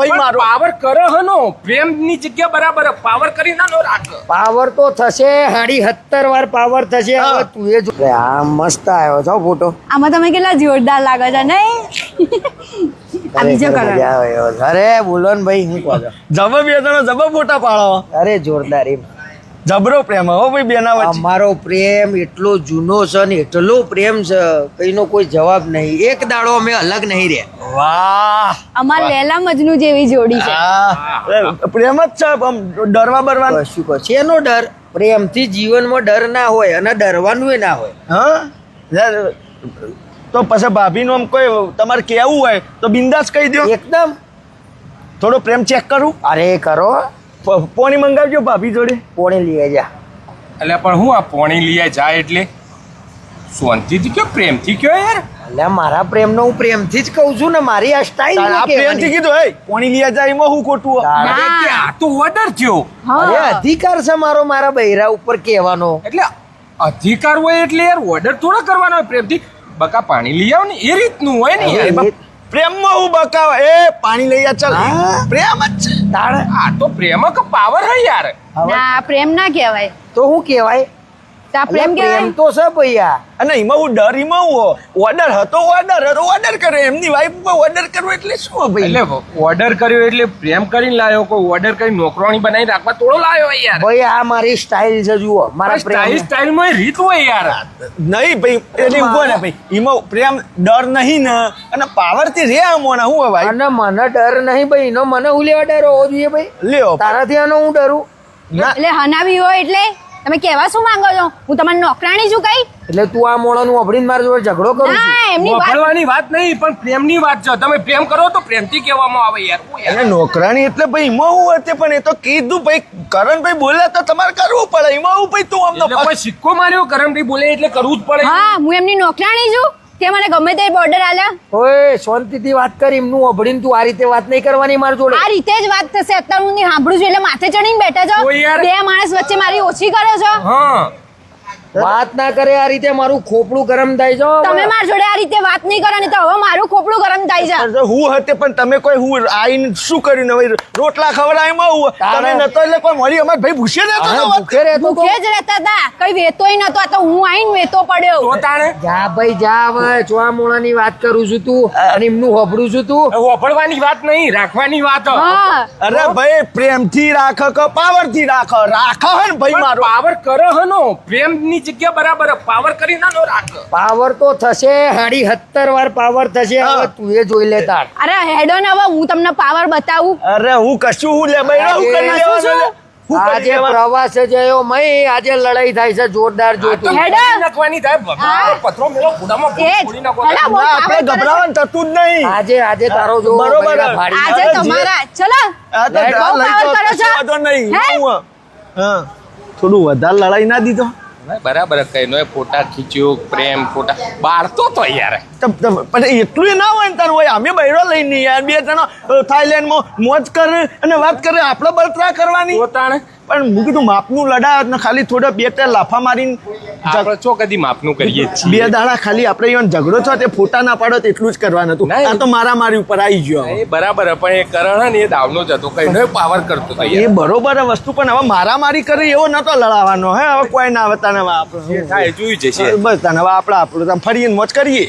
ભાઈ મારો પાવર કરે હનો પ્રેમની જગ્યા બરાબર પાવર કરી ના નો રાખ. પાવર તો થશે હાડી સત્તર વાર પાવર થશે. હવે તું એ જો. આ મસ્ત આવ્યો છો ફોટો આમાં તમે કેટલા જોરદાર લાગો છો નહીં? આ બીજો કરો. અરે બોલો ને ભાઈ હું કહો છો. જબર બે જણો જબ ફોટા પાડો. અરે જોરદાર એમ. જબરો પ્રેમ હો ભાઈ બેના વચ્ચે? અમારો પ્રેમ એટલો જૂનો છે ને એટલો પ્રેમ છે કઈનો કોઈ જવાબ નહીં. એક દાડો અમે અલગ નહીં રે વાહ. અમાર લેલા મજનુ જેવી જોડી છે. પ્રેમ જ છે આમ ડરવા બરવાનું. કહો છે? એનો ડર પ્રેમથી જીવનમાં ડર ના હોય અને ડરવાનું ના હોય. હા? તો પછી ભાભીનું આમ કોઈ તમારે કેવું હોય તો બિંદાસ કહી દો એકદમ. થોડો પ્રેમ ચેક કરું. અરે કરો. પોણી મંગાવજો ભાભી જોડે. પોણી લઈ જા એટલે પણ હું આ પોણી લઈ જા એટલે. શાંતિથી કયો પ્રેમથી કયો યાર? એટલે મારા પ્રેમનો હું પ્રેમથી જ કહું છું ને મારી આ સ્ટાઈલ આ પ્રેમથી કીધું હે પોણી લઈ જા એમાં હું ખોટું અરે આ તો ઓર્ડર થયો. અરે અધિકાર છે મારો મારા બૈરા ઉપર કહેવાનો. એટલે અધિકાર હોય એટલે યાર ઓર્ડર થોડો કરવાનો હોય પ્રેમથી. બકા પાણી લઈ આવ ને એ રીતનું હોય ને પ્રેમમાં હું બકા એ પાણી લઈ આ ચાલ. પ્રેમ જ છે. તાણ આ તો પ્રેમ કે પાવર હે યાર. ના પ્રેમ ના કહેવાય. તો હું કહેવાય? તો આ પ્રેમ અલ્યા, કહેવાય? તો છે ભૈયા. અને એમાં હું ડર એમાં હું ઓર્ડર હતો ઓર્ડર હતો ઓર્ડર કર્યો એમની વાઈફ ઓર્ડર કરવો એટલે શું ભાઈ? એટલે ઓર્ડર કર્યો એટલે પ્રેમ કરીને લાયો કોઈ ઓર્ડર કરી નોકરાણી બનાવી રાખવા તોડો લાયો યાર. ભાઈ આ મારી સ્ટાઇલ છે જુઓ. મારા સ્ટાઇલ પ્રેમ સ્ટાઇલમાં રીત હોય યાર. નહીં ભાઈ એટલે ઊભો ને ભાઈ. એમાં પ્રેમ ડર નહીં ને અને પાવરથી રે આમોના હું ભાઈ? અને મને ડર નહીં ભાઈ એનો મને હું લેવા ડર હોવો જોઈએ ભાઈ? લ્યો. તારાથી આનો હું ડરું? ના એટલે હનાવી હોય એટલે? તમે કેવા શું માંગો છો? હું તમારી નોકરાણી છું કઈ? એટલે તું આ મોણાનું અભડીને મારી જોડે ઝઘડો કરું છું. ના એમની વાત વાત નહીં પણ પ્રેમની વાત છે. તમે પ્રેમ કરો તો પ્રેમથી કહેવામાં આવે યાર. હું નોકરાણી એટલે ભાઈ એમાં હું હતી પણ એ તો કીધું ભાઈ કરણભાઈ બોલે તો તમારે કરવું પડે. એમાં હું ભાઈ તું એટલે કોઈ સિક્કો માર્યો કરણભાઈ બોલે એટલે કરવું જ પડે. હા હું એમની નોકરાણી છું. તે મને ગમે તે બોર્ડર આલ્યા ઓય શાંતિથી વાત કર એમનું અભડીને તું આ રીતે વાત નહીં કરવાની માર જોડે. આ રીતે જ વાત થશે. અત્યારે હું નહીં સાંભળું છું એટલે માથે ચડીને બેઠા છો. બે માણસ વચ્ચે મારી ઓછી કરો છો. હા. વાત ના કરે આ રીતે મારું ખોપડું ગરમ થાય છે તમે મારા. જોડે આ રીતે વાત નહીં કરો ને તો હવે મારું ખોપડું ગરમ થાય છે. હું હતે પણ તમે કોઈ હું આઈને શું કર્યું ને રોટલા ખવડાય એમાં હું? તમે નતો એટલે કોઈ મળી અમાર ભાઈ ભૂસે નતો તો ભૂખે રહેતો ભૂખે જ રહેતા હતા. કઈ વેતોય નતો આ તો હું આઈને વેતો પડ્યો. તો તાણે? જા ભાઈ જા હવે. ચોઆ મોણાની વાત કરું છું તું અને એમનું હોબડું છું તું. હોબડવાની વાત નહીં રાખવાની વાત. અરે ભાઈ પ્રેમથી રાખ કે પાવરથી રાખ રાખ હે ને ભાઈ મારો. પાવર કરે હનો પ્રેમની જગ્યા બરાબર પાવર કરી ના નો રાખ. પાવર તો થશે હાડી સત્તર વાર પાવર થશે. હવે તું એ જોઈ લે તાર. અરે હેડો ને હવે હું તમને પાવર બતાવું. અરે હું કશું હું લે ભાઈ હું કરી લેવાનું આજે પ્રવાસ જયો મય આજે લડાઈ થાય છે જોરદાર જોતું. હેડો. ફોડી થાય પથરો મેલો કુડામાં ફોડી નાખો. આપણે ગભરાવાનું થતું જ નહીં. આજે આજે તારો જો બરોબર. આજે તમારા ચલો. આ તો લઈ તો કરો છો. નહીં. હું, હા. થોડું વધારે લડાઈ ના દીધો. બરાબર કઈ નો ફોટા ખીચ્યો પ્રેમ ફોટા. બાળતો તો યાર. પણ એટલું ના હોય ને તારું હોય અમે બૈરો લઈને યાર બે જણો થાઈલેન્ડમાં મોજ કરે અને વાત કરે આપણે બળતરા કરવાની. પોતાને પણ હું કીધું માપનું લડાવ ને ખાલી થોડા બે ત્રણ લાફા મારીને ચો કદી માપનું કરીએ બે દાડા ખાલી આપણે ઈવન ઝઘડો છો તે ફોટા ના પાડો એટલું જ કરવાનું હતું. આ તો મારા મારી ઉપર આવી ગયો. એ બરાબર પણ એ કરણ ને એ દાવનો જ હતો કઈ પાવર કરતો એ બરોબર વસ્તુ પણ હવે મારા મારી કરી એવો નતો લડાવવાનો હે? હવે કોઈ ના આવે તને આપણે થાય જોઈ જશે. બસ તને હવે આપણે આપણું ફરીને મોજ કરીએ.